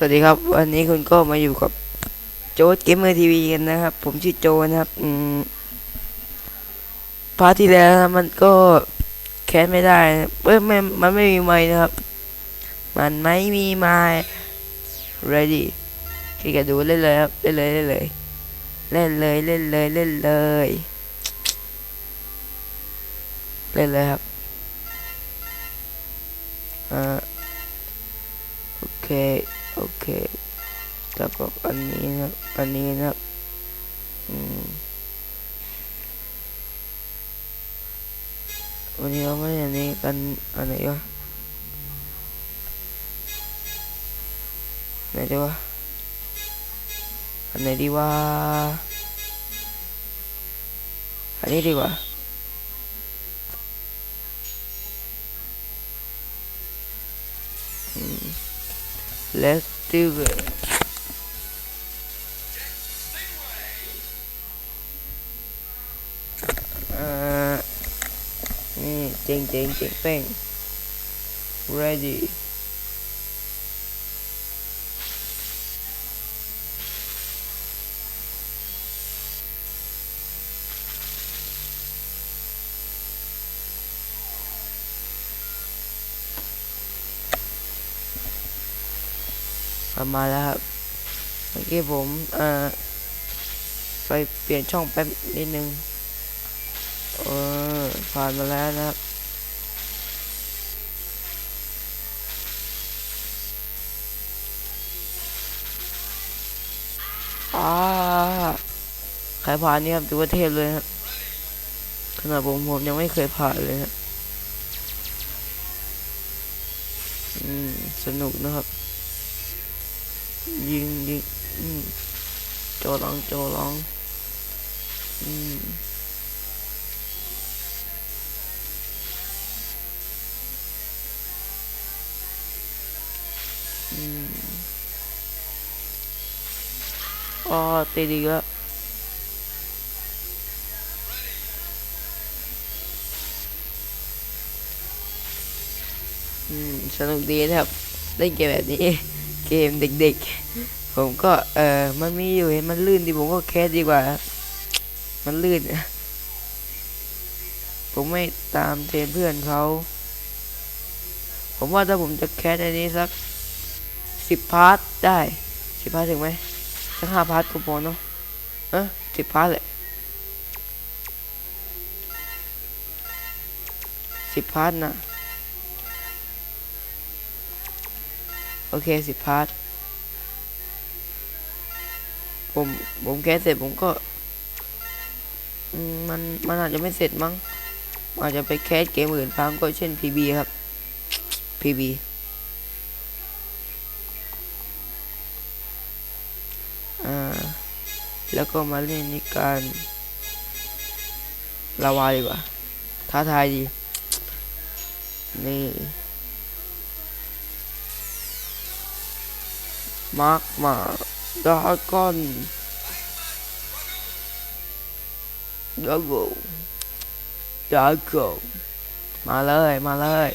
สวัสดีครับ วันนี้คุณก็มาอยู่กับโจทเกมเมอร์ทีวีกันนะครับ ผมชื่อโจนะครับอืมพาร์ทที่แล้วนะมันก็แคสไม่ได้นะเอ้ยไม่มันไม่มีไม้นะครับ มันไม่มีไม้ ready ที่จะดูเล่นเลยครับเล่นเลยเล่นเลยเล่นเลยเล่นเลยเล่นเลยเล่นเลยครับอ่าโอเค โอเคแล้วก็อันนี้นะครับอันนี้นะครับอืมวันนี้เราไม่อันนี้กันอันไหนวะไหนดีวะอันไหนดีวะอันนี้ดีกว่าอืม let's do it อ่านี่เจ๋งเจ๋งเจ๋งเป้ง ready ประมาณแล้วครับเมื่อกี้ผมเอ่อไปเปลี่ยนช่องแป๊บนิดนึงเออผ่านมาแล้วนะครับอ่าใครผ่านนี่ครับถือว่าเทพเลยครับขนาดผมผมยังไม่เคยผ่านเลยครับอืม สนุกนะครับ ยิงยิงอืมโจลองโจลองอืมอืมอ๋อติดอีกแล้วอืมสนุกดีนะครับ เล่นเกมแบบนี้ เกมเด็กๆ ผมก็เออมันมีอยู่เห็นมันลื่นดีผมก็แคสดีกว่า มันลื่น ผมไม่ตามเทรนเพื่อนเขา ผมว่าถ้าผมจะแคสอันนี้สักสิบพาร์ทได้สิบพาร์ทถึงไหมสักห้าพาร์ทก็พอเนาะเออสิบพาร์ทเลยสิบพาร์ทนะ โอเคสิพาร์ทผมผมแคสเสร็จผมก็มันมันอาจจะไม่เสร็จมั้ง อาจจะไปแคสเกมอื่นฟังก็เช่น PB ครับ PB แล้วก็มาเล่นในการลาวาดีกว่าท้าทายดีนี่ มาร์กมาดราก้อนดราโกดราโกมาเลยมาเลย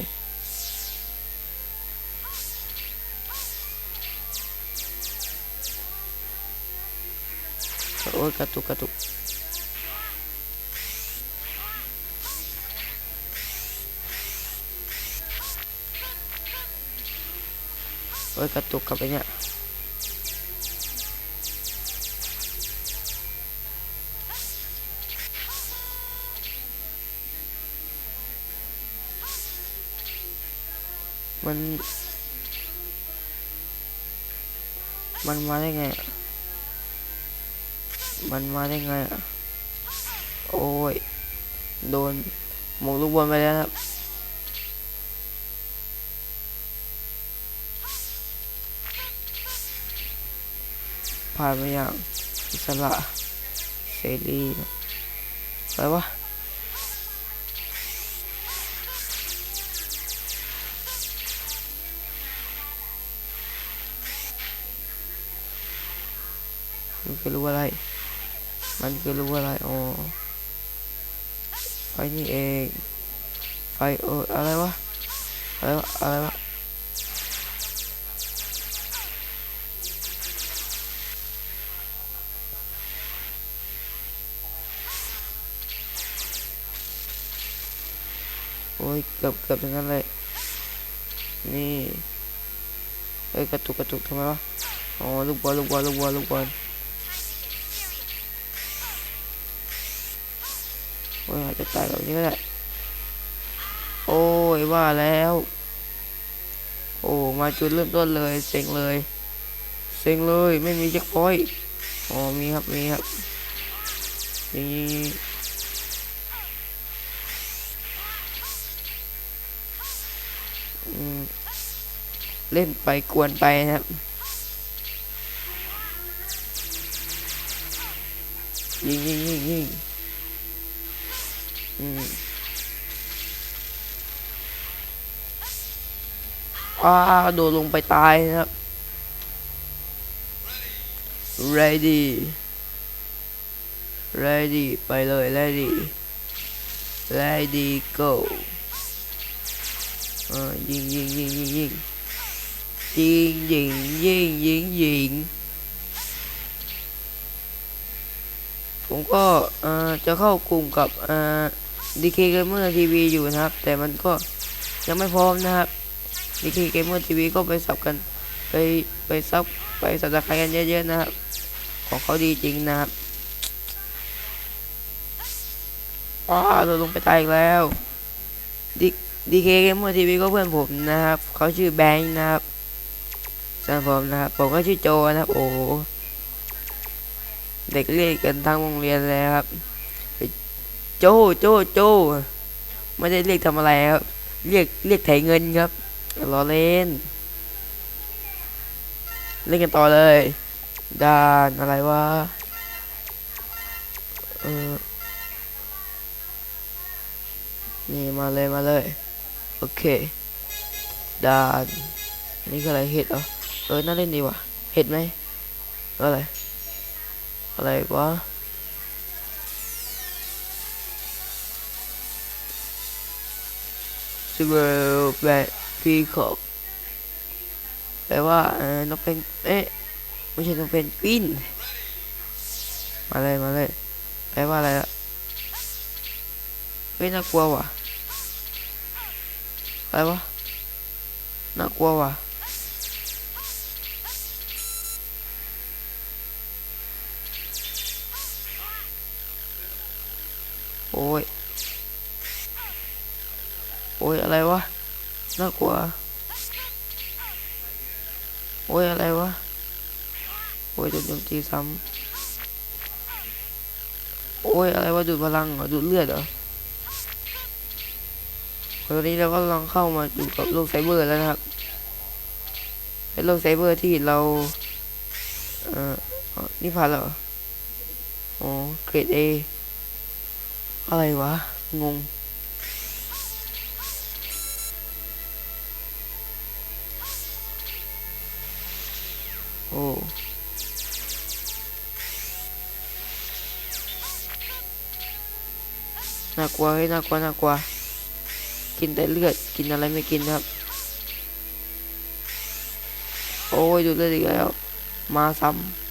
โอ้ยกระตุกกระตุกโอ้ยกระตุกกลับไปเนี่ย มัน มันมาได้ไง มันมาได้ไง โอ้ย โดนหมงลูกบอลไปแล้วครับผ่านมาอย่างอิสระเสรีอะไรวะ มันคืรู้อะไร มันคืรู้อะไรอ๋อไฟนี่เองไฟเอออะไรวะอะไรวะอะไรวะโอ้ยเกือบเกือบอย่างนั้นเลยนี่เอ้ยกระตุกกระตุกทำไมวะอ๋อลูกบอลลูกบอลลูกบอลลูกบอล โอ้ยอาจจะตายแบบนี้ก็ได้โอ้ยว่าแล้ว โอ้มาจุดเริ่มต้นเลยเซ็งเลยเซ็งเลยไม่มีเช็คพอยต์อ๋อมีครับมีครับนี่อืมเล่นไปกวนไปนะครับยิงยิงยิงยิง อืมอ้าโดดลงไปตายนะครับ ready ready ไปเลย ready ready go เออยิงยิงยิงยิงยิงยิงยิงยิงยิงยิงผมก็เอ่อจะเข้ากลุ่มกับเอ่อ DK Gamer TV อยู่นะครับ แต่มันก็ยังไม่พร้อมนะครับ DK Gamer TV ก็ไปสับกัน ไปไปซับไปสับตะไคร้กันเยอะๆนะครับ ของเขาดีจริงนะครับอ้าเราลงไปตายอีกแล้วดีดีเคเกมเมอร์ทีวีก็เพื่อนผมนะครับ เขาชื่อแบงค์นะครับส่วนผมนะครับ ผมก็ชื่อโจนะครับ โอ้เด็กเรียกกันทั้งโรงเรียนเลยครับ โจโจโจไม่ได้เรียกทำอะไรครับ เรียกเรียกไถเงินครับล้อเล่น เล่นกันต่อเลยด่านอะไรวะเออนี่มาเลยมาเลย โอเคด่านนี่คืออะไรเห็ดเหรอเออน่าเล่นดีว่ะเห็ดไหมอะไรอะไรวะ ซิเบอร์แบทพีคอกแปลว่าเออนกเป็นเอ๊ะไม่ใช่ต้องเป็นกวินมาเลยมาเลยแปลว่าอะไรล่ะเฮ้ยน่ากลัวว่ะอะไรวะน่ากลัวว่ะโอ้ย อ้ยอะไรวะ น่ากลัว โอ้ยอะไรวะ โอ้ยโดนโจมตีซ้ำโอ้ยอะไรวะดูดพลังเหรอดูดเลือดเหรอตอนนี้เราก็ลองเข้ามาอยู่กับโลกไซเบอร์แล้วนะครับเป็นโลกไซเบอร์ที่เราเอ่อนี่ผ่านเหรออ๋อเกรดเออะไรวะ งง น่ากลัวเฮ้ยน่ากลัวน่ากลัว กินแต่เลือด กินอะไรไม่กินครับ โอ้ยดูดเลือดอีกแล้ว มาซ้ำ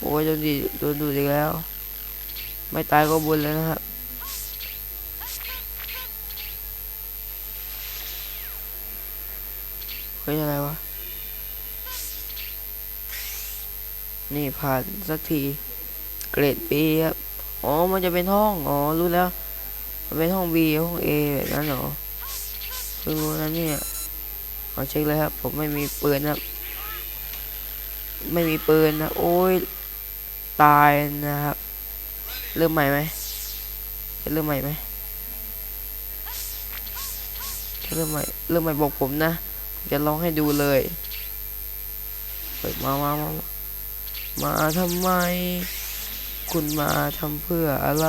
โอ้ยโดนดีโดนดูดอีกแล้ว ไม่ตายก็บุญแล้วนะครับ นี่ผ่านสักที เกรด B ครับ อ๋อ มันจะเป็นห้อง อ๋อ รู้แล้ว มันเป็นห้อง B ห้อง A แบบนั้นเหรอเพิ่งรู้นะเนี่ยเอาเช็คเลยครับ ผมไม่มีปืนครับ ไม่มีปืนนะ โอ้ย ตายนะครับ เริ่มใหม่ไหมจะเริ่มใหม่ไหมจะเริ่มใหม่ เริ่มใหม่บอกผมนะ จะลองให้ดูเลย เปิดมามามามา มาทำไม คุณมาทำเพื่ออะไร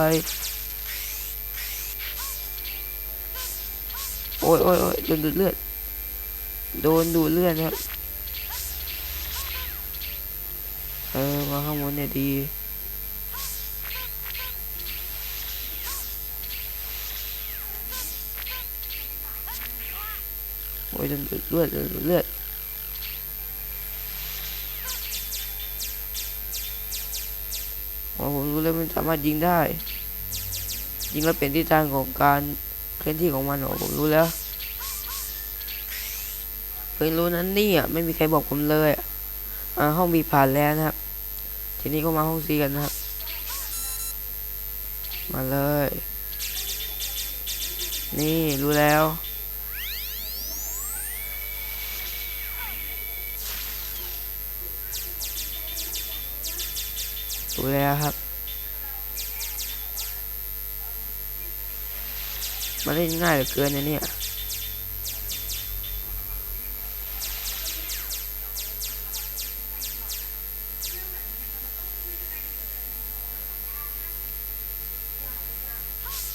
โอ้ยโอ้ยโอ้ยโดนดูดเลือด โดนดูดเลือดนะครับ เออ มาข้างบนเนี่ยดีโอ้ยโดนดูดเลือดโดนดูดเลือด อ๋อผมรู้แล้วมันทำามารถยิงได้ ยิงแล้วเปลี่ยนทิศทางของการเคลื่อนที่ของมันหรอผมรู้แล้วเพิ่งรู้นั้นนี่อะไม่มีใครบอกผมเลยอะอ่าห้องบีผ่านแล้วนะครับ ทีนี้ก็มาห้องซีกันนะครับ มาเลย นี่รู้แล้ว รู้แล้วครับมันเล่นง่ายเหลือเกินนะเนี่ย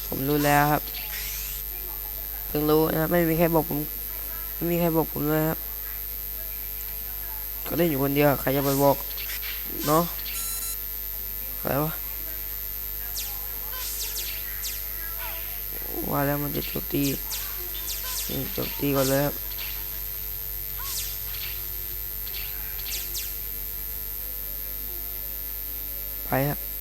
ผมรู้แล้วครับเพิ่งรู้นะไม่มีใครบอกผมไม่มีใครบอกผมเลยครับ ก็เล่นอยู่คนเดียวใครจะไปบอกเนาะ อะไรวะว่าแล้วมันจะโจมตีโจมตีก่อนเลยครับไปครับ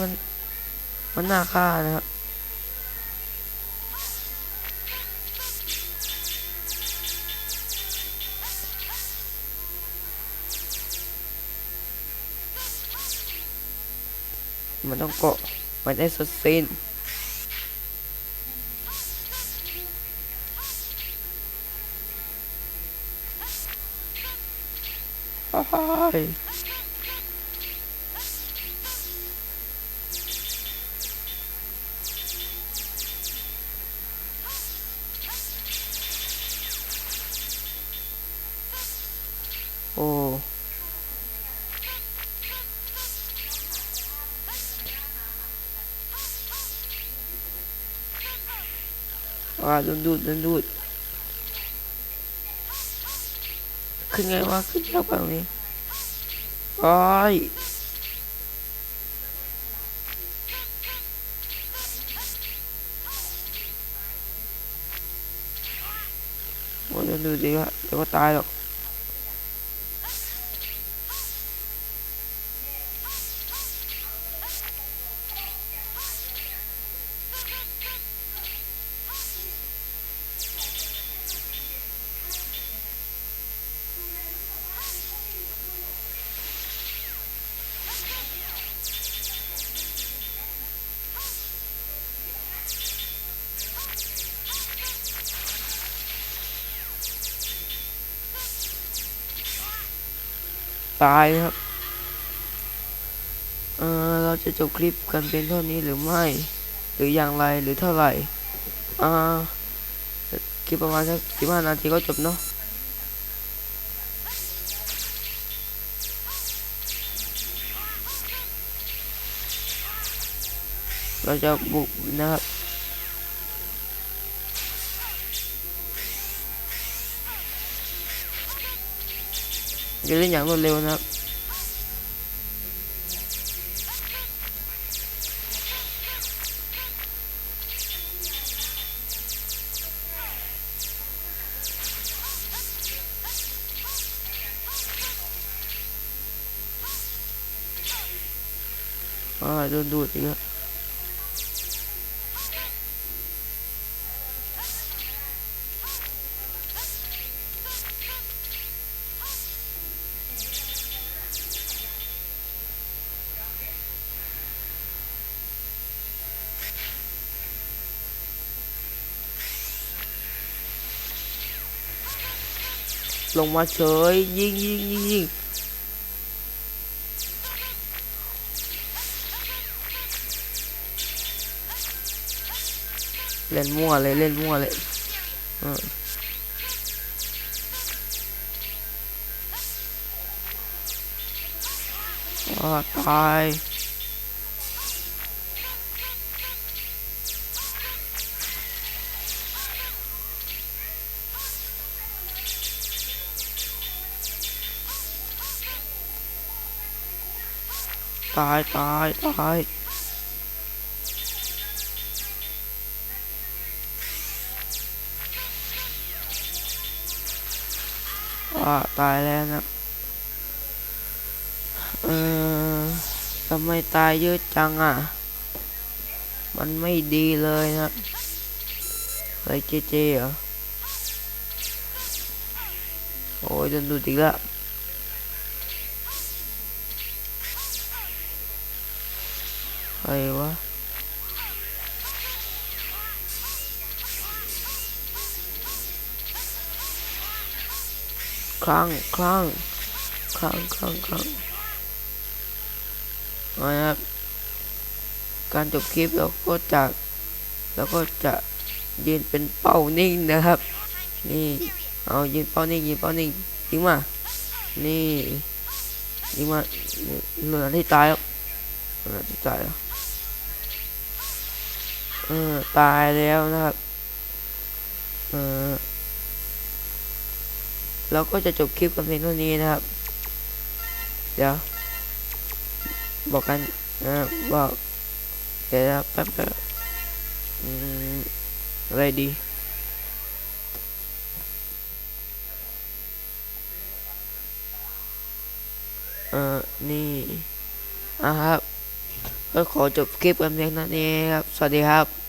มัน มันน่าฆ่านะครับมันต้องเกาะมันได้สุดสิ้นโอ้ย ว่าโดนดูดโดนดูดขึ้นไงวะขึ้นยากแบบนี้โอ้ยโอ้ยโดนดูดดีวะเดี๋ยวก็ตายหรอก ตายครับ เออเราจะจบคลิปกันเป็นเท่านี้หรือไม่ หรืออย่างไรหรือเท่าไหร่ อ่าคลิปประมาณสักสิบห้านาทีก็จบเนาะเราจะบุกนะครับ จะเล่นอย่างรวดเร็วนะครับอ่าโดนดูดอีกแล้ว ลงมาเฉยยิงยิงยิงยิงเล่นมั่วเลยเล่นมั่วเลยเออตาย ตายตายตายอ่าตายแล้วนะ เออทำไมตายเยอะจังอะ มันไม่ดีเลยนะเฮ้ยเจเจเหรอโอ้ยโดนดูดอีกแล้ว ใครวะครั้งครั้งครั้งครั้งครั้งนะครับ การจบคลิปเราก็จะเราก็จะยืนเป็นเป้านิ่งนะครับ นี่ เอายืนเป้านิ่งยืนเป้านิ่งยิงมา นี่ยิงมาเหลือที่ตายแล้วเหลือที่ตายแล้ว เออตายแล้วนะครับ เออเราก็จะจบคลิปกันเพียงเท่านี้นะครับ เดี๋ยว บอกกันนะบอกเดี๋ยวแป๊บนึงอืมอะไรดีเออนี่อะครับ ก็ขอจบคลิปกันเพียงเท่านี้ครับ สวัสดีครับ